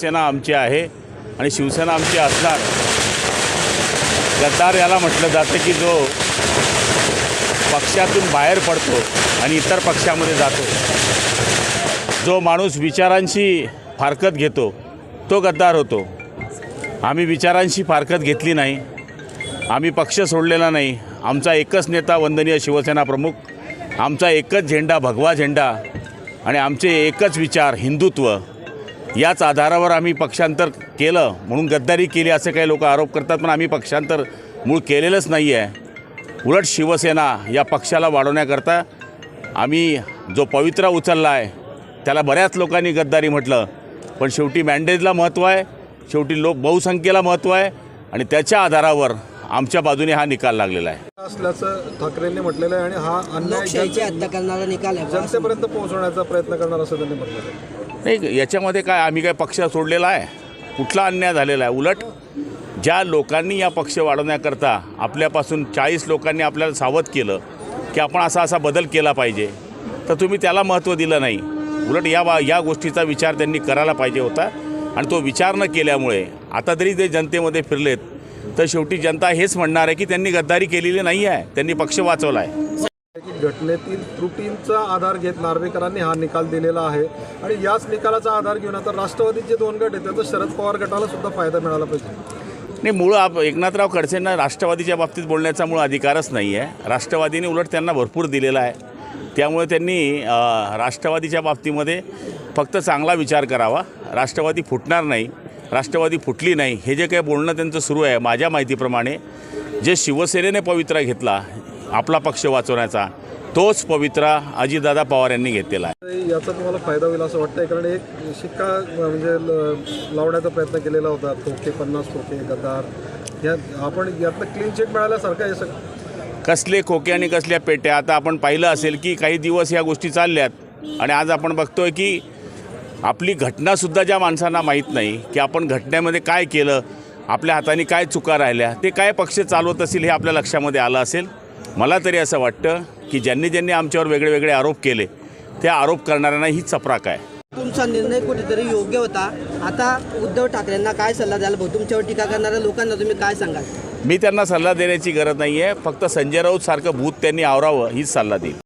सेना आमची आहे आणि शिवसेना आमची असणार. गद्दार याला म्हटलं जातं की जो पक्षातून बाहेर पडतो आणि इतर पक्षामध्ये जातो. जो माणूस विचारांशी फारकत घेतो तो गद्दार होतो. आम्ही विचारांशी फारकत घेतली नाही. आम्ही पक्ष सोडलेला नाही. आमचा एकच नेता वंदनीय शिवसेना प्रमुख आमचा एकच झेंडा भगवा झेंडा आणि आमचे एकच विचार हिंदुत्व. याच आधारावर आम्ही पक्षांतर केलं म्हणून गद्दारी केली असे काही लोक आरोप करतात पण आम्ही पक्षांतर मूळ केलेलंच नाही आहे. उलट शिवसेना या पक्षाला वाढवण्याकरता आम्ही जो पवित्रा उचलला आहे त्याला बऱ्याच लोकांनी गद्दारी म्हटलं. पण शेवटी मॅन्डेजला महत्त्व आहे शेवटी लोक बहुसंख्येला महत्त्व आहे आणि त्याच्या आधारावर आमच्या बाजूने हा निकाल लागलेला आहे. असल्याचं ठाकरेंनी म्हटलेलं आहे आणि हा अन्याय हत्या करणारा निकाल आहे. जनतेपर्यंत पोहोचवण्याचा प्रयत्न करणार असं त्यांनी म्हटलेलं आहे. नाही याच्यामध्ये काय आम्ही काय पक्ष सोडलेला आहे? कुठला अन्याय झालेला आहे? उलट ज्या लोकांनी या पक्ष वाढवण्याकरता आपल्यापासून चाळीस लोकांनी आपल्याला सावध केलं की आपण असा असा बदल केला पाहिजे तर तुम्ही त्याला महत्त्व दिलं नाही. उलट या बा या गोष्टीचा विचार त्यांनी करायला पाहिजे होता. आणि तो विचार न केल्यामुळे आता तरी ते जनतेमध्ये फिरलेत तर शेवटी जनता हेच म्हणणार आहे की त्यांनी गद्दारी केलेली नाही आहे त्यांनी पक्ष वाचवला आहे. घटनेतील त्रुटींचा आधार घेत नार्वेकरांनी हा निकाल दिलेला आहे. आणि याच निकालाचा आधार घेऊन आता राष्ट्रवादीचे दोन गट आहेत त्याचा शरद पवार गटाला सुद्धा फायदा मिळाला पाहिजे. नाही मूळ आप एकनाथराव खडसेंना राष्ट्रवादीच्या बाबतीत बोलण्याचा मूळ अधिकारच नाही आहे राष्ट्रवादीने उलट त्यांना भरपूर दिलेला आहे. त्यामुळे त्यांनी राष्ट्रवादीच्या बाबतीमध्ये फक्त चांगला विचार करावा. राष्ट्रवादी फुटणार नाही. राष्ट्रवादी फुटली नाही. हे जे काही बोलणं त्यांचं सुरू आहे माझ्या माहितीप्रमाणे जे शिवसेनेने पवित्रा घेतला आपला पक्ष वाचवण्याचा तोच पवित्रा अजितदादा पवार यांनी घेतलेला आहे. याचा तुम्हाला फायदा होईल असं वाटतंय कारण एक शिक्का म्हणजे लावण्याचा प्रयत्न केलेला होता ठोके पन्नास ठोके गद्दार. या आपण यातनं क्लीन चिट मिळाल्यासारखं आहे सगळं. कसले खोके आणि कसल्या पेट्या आता आपण पाहिलं असेल की काही दिवस या गोष्टी चालल्यात. आणि आज आपण बघतोय की आपली घटनासुद्धा ज्या माणसांना माहीत नाही की आपण घटनेमध्ये काय केलं आपल्या हाताने काय चुका राहिल्या ते काय पक्ष चालवत असतील हे आपल्या लक्षामध्ये आलं असेल. मला तरी असं वाटतं की ज्यांनी ज्यांनी आमच्यावर वेगळे वेगळे आरोप केले त्या आरोप करणाऱ्यांना ही चपराक आहे. तुमचा निर्णय कुठेतरी योग्य होता. आता उद्धव ठाकरेंना काय सल्ला द्याल भाऊ? तुमच्यावर टीका करणाऱ्या लोकांना तुम्ही काय सांगाल? मी त्यांना सल्ला देण्याची गरज नाही आहे फक्त संजय राऊत सारखं भूत त्यांनी आवरावं हीच सल्ला देईल